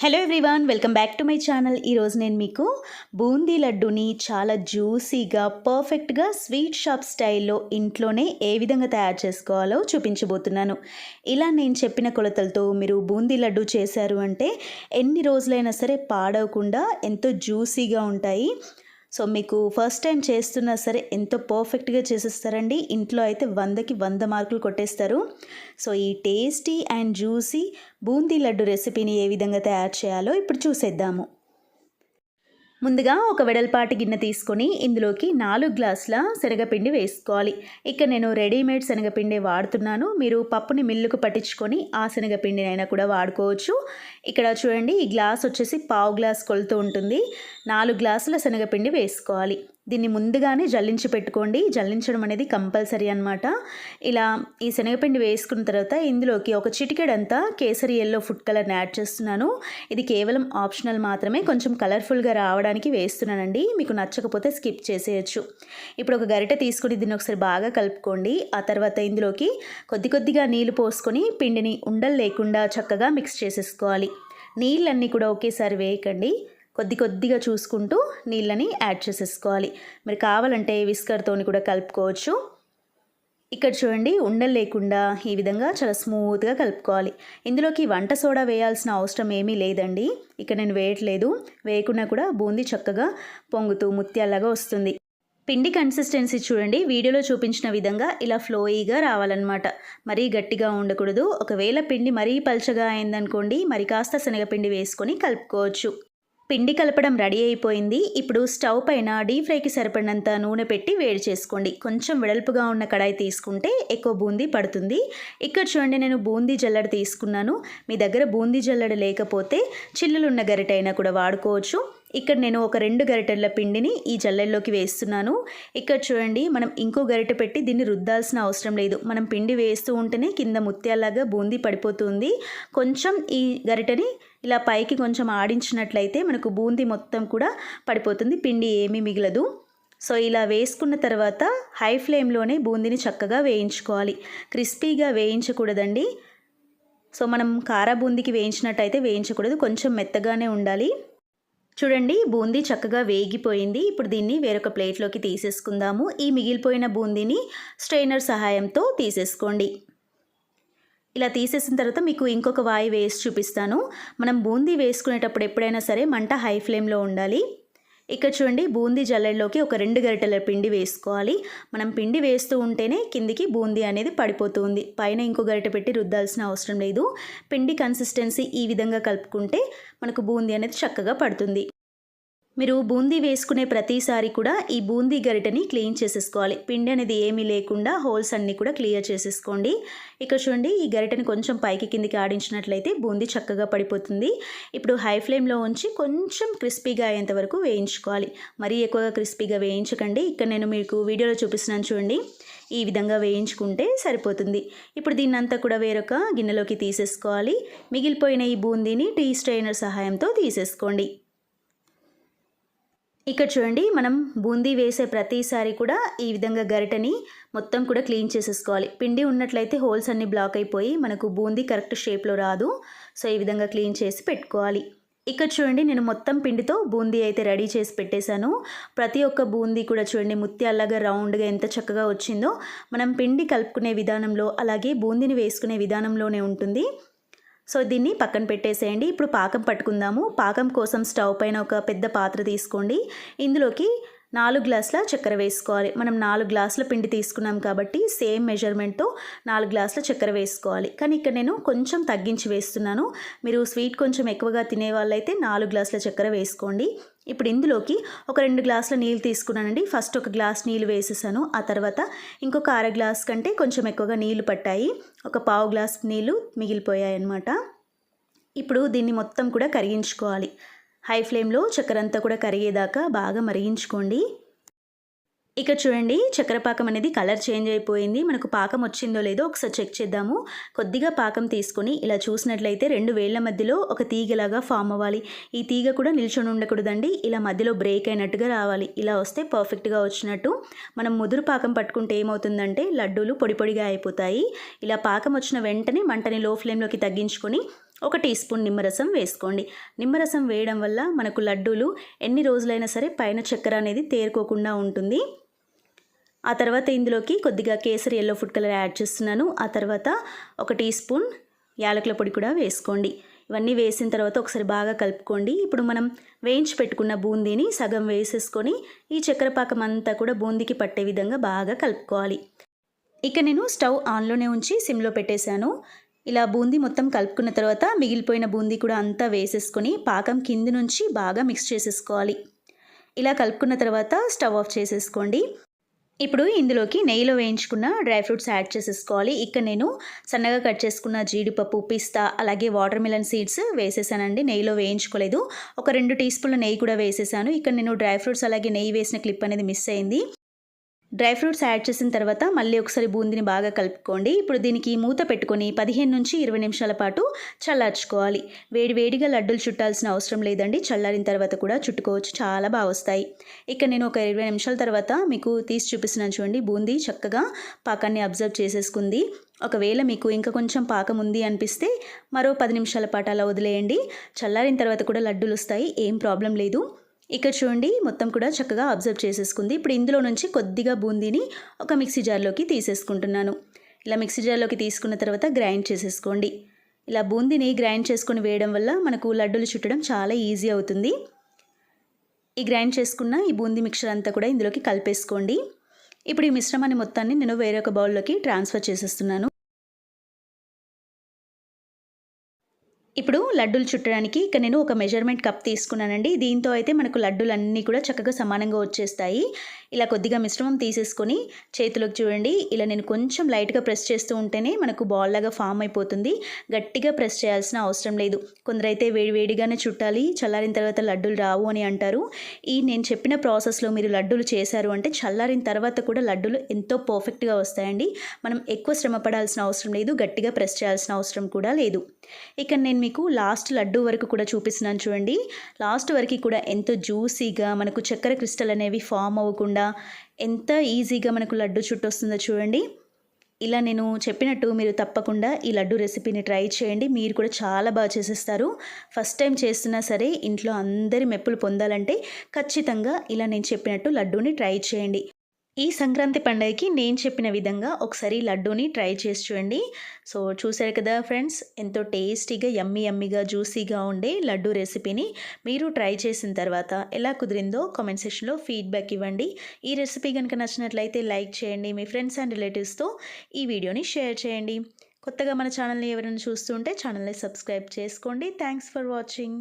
Hello everyone welcome back to my channel ఈరోజు నేను మీకు బూందీ లడ్డుని చాలా జ్యూసీగా పర్ఫెక్ట్గా స్వీట్ షాప్ స్టైల్లో ఇంట్లోనే ఏ విధంగా తయారు చేసుకోవాలో చూపించబోతున్నాను. ఇలా నేను చెప్పిన కొలతలతో మీరు బూందీ లడ్డు చేశారు అంటే ఎన్ని రోజులైనా సరే పాడవకుండా ఎంతో జ్యూసీగా ఉంటాయి. సో మీకు ఫస్ట్ టైం చేస్తున్నా సరే ఎంతో పర్ఫెక్ట్గా చేసేస్తారండి. ఇంట్లో అయితే వందకి వంద మార్కులు కొట్టేస్తారు. సో ఈ tasty and juicy boondi laddu రెసిపీని ఏ విధంగా తయారు చేయాలో ఇప్పుడు చూసేద్దాము. ముందుగా ఒక వెడల్పాటి గిన్నె తీసుకొని ఇందులోకి నాలుగు గ్లాసుల శనగపిండి వేసుకోవాలి. ఇక్కడ నేను రెడీమేడ్ శనగపిండి వాడుతున్నాను. మీరు పప్పుని మిల్లుకు పట్టించుకొని ఆ శనగపిండినైనా కూడా వాడుకోవచ్చు. ఇక్కడ చూడండి ఈ గ్లాస్ వచ్చేసి పావు గ్లాస్ కొలుతూ ఉంటుంది. నాలుగు గ్లాసుల శనగపిండి వేసుకోవాలి. దీన్ని ముందుగానే జల్లించి పెట్టుకోండి. జల్లించడం అనేది కంపల్సరీ అనమాట ఇలా ఈ శనగపిండి వేసుకున్న తర్వాత ఇందులోకి ఒక చిటికెడంతా కేసరి ఎల్లో ఫుడ్ కలర్ని యాడ్ చేస్తున్నాను. ఇది కేవలం ఆప్షనల్ మాత్రమే. కొంచెం కలర్ఫుల్గా రావడానికి వేస్తున్నానండి. మీకు నచ్చకపోతే స్కిప్ చేసేయచ్చు. ఇప్పుడు ఒక గరిటె తీసుకుని దీన్ని ఒకసారి బాగా కలుపుకోండి. ఆ తర్వాత ఇందులోకి కొద్ది కొద్దిగా నీళ్ళు పోసుకొని పిండిని ఉండలు లేకుండా చక్కగా మిక్స్ చేసేసుకోవాలి. నీళ్ళన్నీ కూడా ఒకేసారి వేయకండి. కొద్ది కొద్దిగా చూసుకుంటూ నీళ్ళని యాడ్ చేసేసుకోవాలి. మరి కావాలంటే విస్కర్తోని కూడా కలుపుకోవచ్చు. ఇక్కడ చూడండి ఉండలు లేకుండా ఈ విధంగా చాలా స్మూత్గా కలుపుకోవాలి. ఇందులోకి వంట సోడా వేయాల్సిన అవసరం ఏమీ లేదండి. ఇక్కడ నేను వేయట్లేదు. వేయకుండా కూడా బూందీ చక్కగా పొంగుతూ ముత్యాలాగా వస్తుంది. పిండి కన్సిస్టెన్సీ చూడండి. వీడియోలో చూపించిన విధంగా ఇలా ఫ్లోయీగా రావాలన్నమాట. మరీ గట్టిగా ఉండకూడదు. ఒకవేళ పిండి మరీ పల్చగా అయిందనుకోండి మరి కాస్త శనగపిండి వేసుకొని కలుపుకోవచ్చు. పిండి కలపడం రెడీ అయిపోయింది. ఇప్పుడు స్టవ్ పైన డీప్ ఫ్రైకి సరిపడినంత నూనె పెట్టి వేడి చేసుకోండి. కొంచెం వెడల్పుగా ఉన్న కడాయి తీసుకుంటే ఎక్కువ బూందీ పడుతుంది. ఇక్కడ చూడండి నేను బూందీ జల్లడ తీసుకున్నాను. మీ దగ్గర బూందీ జల్లడ లేకపోతే చిల్లులున్న గరిటైనా కూడా వాడుకోవచ్చు. ఇక్కడ నేను ఒక రెండు గరిటెల పిండిని ఈ జల్లెల్లోకి వేస్తున్నాను. ఇక్కడ చూడండి మనం ఇంకో గరిటె పెట్టి దీన్ని రుద్దాల్సిన అవసరం లేదు. మనం పిండి వేస్తూ ఉంటేనే కింద ముత్యాలాగా బూందీ పడిపోతుంది. కొంచెం ఈ గరిటెని ఇలా పైకి కొంచెం ఆడించినట్లయితే మనకు బూందీ మొత్తం కూడా పడిపోతుంది. పిండి ఏమీ మిగలదు. సో ఇలా వేసుకున్న తర్వాత హై ఫ్లేమ్లోనే బూందీని చక్కగా వేయించుకోవాలి. క్రిస్పీగా వేయించకూడదండి. సో మనం కారా బూందీకి వేయించినట్టయితే వేయించకూడదు. కొంచెం మెత్తగానే ఉండాలి. చూడండి బూందీ చక్కగా వేగిపోయింది. ఇప్పుడు దీన్ని వేరొక ప్లేట్లోకి తీసేసుకుందాము. ఈ మిగిలిపోయిన బూందీని స్ట్రైనర్ సహాయంతో తీసేసుకోండి. ఇలా తీసేసిన తర్వాత మీకు ఇంకొక వాయి వేసి చూపిస్తాను. మనం బూందీ వేసుకునేటప్పుడు ఎప్పుడైనా సరే మంట హై ఫ్లేమ్లో ఉండాలి. ఇక్కడ చూడండి బూందీ జల్లెడలోకి ఒక రెండు గరిటెల పిండి వేసుకోవాలి. మనం పిండి వేస్తూ ఉంటేనే కిందికి బూందీ అనేది పడిపోతుంది. పైన ఇంకో గరిటె పెట్టి రుద్దాల్సిన అవసరం లేదు. పిండి కన్సిస్టెన్సీ ఈ విధంగా కలుపుకుంటే మనకు బూందీ అనేది చక్కగా పడుతుంది. మీరు బూందీ వేసుకునే ప్రతిసారి కూడా ఈ బూందీ గరిటని క్లీన్ చేసేసుకోవాలి. పిండి అనేది ఏమీ లేకుండా హోల్స్ అన్నీ కూడా క్లియర్ చేసేసుకోండి. ఇక్కడ చూడండి ఈ గరిటని కొంచెం పైకి కిందికి ఆడించినట్లయితే బూందీ చక్కగా పడిపోతుంది. ఇప్పుడు హై ఫ్లేమ్లో ఉంచి కొంచెం క్రిస్పీగా అయ్యేంత వరకు వేయించుకోవాలి. మరీ ఎక్కువగా క్రిస్పీగా వేయించకండి. ఇక్కడ నేను మీకు వీడియోలో చూపిస్తున్నాను చూడండి. ఈ విధంగా వేయించుకుంటే సరిపోతుంది. ఇప్పుడు దీన్నంతా కూడా వేరొక గిన్నెలోకి తీసేసుకోవాలి. మిగిలిపోయిన ఈ బూందీని టీ స్ట్రైనర్ సహాయంతో తీసేసుకోండి. ఇక్కడ చూడండి మనం బూందీ వేసే ప్రతిసారి కూడా ఈ విధంగా గరిటని మొత్తం కూడా క్లీన్ చేసేసుకోవాలి. పిండి ఉన్నట్లయితే హోల్స్ అన్నీ బ్లాక్ అయిపోయి మనకు బూందీ కరెక్ట్ షేప్లో రాదు. సో ఈ విధంగా క్లీన్ చేసి పెట్టుకోవాలి. ఇక్కడ చూడండి నేను మొత్తం పిండితో బూందీ అయితే రెడీ చేసి పెట్టేశాను. ప్రతి ఒక్క బూందీ కూడా చూడండి ముత్యాల్లాగా రౌండ్గా ఎంత చక్కగా వచ్చిందో. మనం పిండి కలుపుకునే విధానంలో అలాగే బూందీని వేసుకునే విధానంలోనే ఉంటుంది. సో దీన్ని పక్కన పెట్టేసేయండి. ఇప్పుడు పాకం పట్టుకుందాము. పాకం కోసం స్టవ్ పైన ఒక పెద్ద పాత్ర తీసుకోండి. ఇందులోకి నాలుగు గ్లాసుల చక్కెర వేసుకోవాలి. మనం నాలుగు గ్లాసుల పిండి తీసుకున్నాం కాబట్టి సేమ్ మెజర్మెంట్తో నాలుగు గ్లాసుల చక్కెర వేసుకోవాలి. కానీ ఇక్కడ నేను కొంచెం తగ్గించి వేస్తున్నాను. మీరు స్వీట్ కొంచెం ఎక్కువగా తినే వాళ్ళైతే నాలుగు గ్లాసుల చక్కెర వేసుకోండి. ఇప్పుడు ఇందులోకి ఒక రెండు గ్లాసుల నీళ్ళు తీసుకున్నానండి. ఫస్ట్ ఒక గ్లాస్ నీళ్ళు వేసేసాను. ఆ తర్వాత ఇంకొక అర గ్లాస్ కంటే కొంచెం ఎక్కువగా నీళ్ళు పట్టాయి. ఒక పావు గ్లాస్ నీళ్ళు మిగిలిపోయాయి అన్నమాట ఇప్పుడు దీన్ని మొత్తం కూడా కరిగించుకోవాలి. హై ఫ్లేమ్లో చక్కెర అంతా కూడా కరిగేదాకా బాగా మరిగించుకోండి. ఇక చూడండి చక్కెర పాకం అనేది కలర్ చేంజ్ అయిపోయింది. మనకు పాకం వచ్చిందో లేదో ఒకసారి చెక్ చేద్దాము. కొద్దిగా పాకం తీసుకొని ఇలా చూసినట్లయితే రెండు వేళ్ళ మధ్యలో ఒక తీగలాగా ఫామ్ అవ్వాలి. ఈ తీగ కూడా నిల్చొని ఉండకూడదండి. ఇలా మధ్యలో బ్రేక్ అయినట్టుగా రావాలి. ఇలా వస్తే పర్ఫెక్ట్గా వచ్చినట్టు. మనం ముదురు పాకం పట్టుకుంటే ఏమవుతుందంటే లడ్డూలు పొడి పొడిగా అయిపోతాయి. ఇలా పాకం వచ్చిన వెంటనే మంటని లో ఫ్లేమ్లోకి తగ్గించుకొని ఒక టీ స్పూన్ నిమ్మరసం వేసుకోండి. నిమ్మరసం వేయడం వల్ల మనకు లడ్డూలు ఎన్ని రోజులైనా సరే పైన చక్కెర అనేది తేరుకోకుండా ఉంటుంది. ఆ తర్వాత ఇందులోకి కొద్దిగా కేసరి ఎల్లో ఫుడ్ కలర్ యాడ్ చేస్తున్నాను. ఆ తర్వాత ఒక టీ స్పూన్ యాలకుల పొడి కూడా వేసుకోండి. ఇవన్నీ వేసిన తర్వాత ఒకసారి బాగా కలుపుకోండి. ఇప్పుడు మనం వేయించి పెట్టుకున్న బూందీని సగం వేసేసుకొని ఈ చక్కెర పాకం అంతా కూడా బూందీకి పట్టే విధంగా బాగా కలుపుకోవాలి. ఇక నేను స్టవ్ ఆన్లోనే ఉంచి సిమ్లో పెట్టేశాను. ఇలా బూందీ మొత్తం కలుపుకున్న తర్వాత మిగిలిపోయిన బూందీ కూడా అంతా వేసేసుకొని పాకం కింది నుంచి బాగా మిక్స్ చేసేసుకోవాలి. ఇలా కలుపుకున్న తర్వాత స్టవ్ ఆఫ్ చేసేసుకోండి. ఇప్పుడు ఇందులోకి నెయ్యిలో వేయించుకున్న డ్రై ఫ్రూట్స్ యాడ్ చేసేసుకోవాలి. ఇక్కడ నేను సన్నగా కట్ చేసుకున్న జీడిపప్పు పిస్తా అలాగే వాటర్ మిలన్ సీడ్స్ వేసేసానండి. నెయ్యిలో వేయించుకోలేదు. ఒక రెండు టీ స్పూన్ల నెయ్యి కూడా వేసేసాను. ఇక్కడ నేను డ్రై ఫ్రూట్స్ అలాగే నెయ్యి వేసిన క్లిప్ అనేది మిస్ అయింది. డ్రై ఫ్రూట్స్ యాడ్ చేసిన తర్వాత మళ్ళీ ఒకసారి బూందీని బాగా కలుపుకోండి. ఇప్పుడు దీనికి మూత పెట్టుకొని పదిహేను నుంచి ఇరవై నిమిషాల పాటు చల్లార్చుకోవాలి. వేడి వేడిగా లడ్డూలు చుట్టాల్సిన అవసరం లేదండి. చల్లారిన తర్వాత కూడా చుట్టుకోవచ్చు. చాలా బాగా వస్తాయి. ఇక్కడ నేను ఒక ఇరవై నిమిషాల తర్వాత మీకు తీసి చూపిస్తున్నాను చూడండి. బూందీ చక్కగా పాకాన్ని అబ్జర్వ్ చేసేసుకుంది. ఒకవేళ మీకు ఇంకా కొంచెం పాకం ఉంది అనిపిస్తే మరో పది నిమిషాల పాటు అలా వదిలేయండి. చల్లారిన తర్వాత కూడా లడ్డూలు వస్తాయి. ఏం ప్రాబ్లం లేదు. ఇక్కడ చూడండి మొత్తం కూడా చక్కగా అబ్జర్వ్ చేసేసుకుంది. ఇప్పుడు ఇందులో నుంచి కొద్దిగా బూందీని ఒక మిక్సీ జార్లోకి తీసేసుకుంటున్నాను. ఇలా మిక్సీ జార్లోకి తీసుకున్న తర్వాత గ్రైండ్ చేసేసుకోండి. ఇలా బూందీని గ్రైండ్ చేసుకొని వేయడం వల్ల మనకు లడ్డూలు చుట్టడం చాలా ఈజీ అవుతుంది. ఈ గ్రైండ్ చేసుకున్న ఈ బూందీ మిక్చర్ అంతా కూడా ఇందులోకి కలిపేసుకోండి. ఇప్పుడు ఈ మిశ్రమాన్ని మొత్తాన్ని నేను వేరొక బౌల్లోకి ట్రాన్స్ఫర్ చేసేస్తున్నాను. ఇప్పుడు లడ్డూలు చుట్టడానికి ఇక నేను ఒక మెజర్మెంట్ కప్ తీసుకున్నానండి. దీంతో అయితే మనకు లడ్డూలు అన్నీ కూడా చక్కగా సమానంగా వచ్చేస్తాయి. ఇలా కొద్దిగా మిశ్రమం తీసేసుకొని చేతిలోకి చూడండి. ఇలా నేను కొంచెం లైట్గా ప్రెస్ చేస్తూ ఉంటేనే మనకు బాల్ లాగా ఫామ్ అయిపోతుంది. గట్టిగా ప్రెస్ చేయాల్సిన అవసరం లేదు. కొందరైతే వేడి వేడిగానే చుట్టాలి. చల్లారిన తర్వాత లడ్డూలు రావు అని అంటారు. ఈ నేను చెప్పిన ప్రాసెస్లో మీరు లడ్డూలు చేశారు అంటే చల్లారిన తర్వాత కూడా లడ్డూలు ఎంతో పర్ఫెక్ట్గా వస్తాయండి. మనం ఎక్కువ శ్రమ పడాల్సిన అవసరం లేదు. గట్టిగా ప్రెస్ చేయాల్సిన అవసరం కూడా లేదు. ఇక నేను మీకు లాస్ట్ లడ్డు వరకు కూడా చూపిస్తున్నాను చూడండి. లాస్ట్ వరకు కూడా ఎంతో జ్యూసీగా మనకు చక్కెర క్రిస్టల్ అనేవి ఫామ్ అవ్వకుండా ఎంత ఈజీగా మనకు లడ్డు చుట్టూ వస్తుందో చూడండి. ఇలా నేను చెప్పినట్టు మీరు తప్పకుండా ఈ లడ్డు రెసిపీని ట్రై చేయండి. మీరు కూడా చాలా బాగా చేసేస్తారు. ఫస్ట్ టైం చేస్తున్నా సరే ఇంట్లో అందరి మెప్పులు పొందాలంటే ఖచ్చితంగా ఇలా నేను చెప్పినట్టు లడ్డూని ట్రై చేయండి. ఈ సంక్రాంతి పండగకి నేను చెప్పిన విధంగా ఒకసారి లడ్డూని ట్రై చేసి చూడండి. సో చూసారు కదా ఫ్రెండ్స్ ఎంతో టేస్టీగా యమ్మీ యమ్మీగా జ్యూసీగా ఉండే లడ్డు రెసిపీని మీరు ట్రై చేసిన తర్వాత ఎలా కుదిరిందో కామెంట్ సెక్షన్లో ఫీడ్బ్యాక్ ఇవ్వండి. ఈ రెసిపీ కనుక నచ్చినట్లయితే లైక్ చేయండి మీ ఫ్రెండ్స్ అండ్ రిలేటివ్స్తో ఈ వీడియోని షేర్ చేయండి. కొత్తగా మన ఛానల్ని ఎవరైనా చూస్తుంటే ఛానల్ని సబ్స్క్రైబ్ చేసుకోండి. Thanks for watching.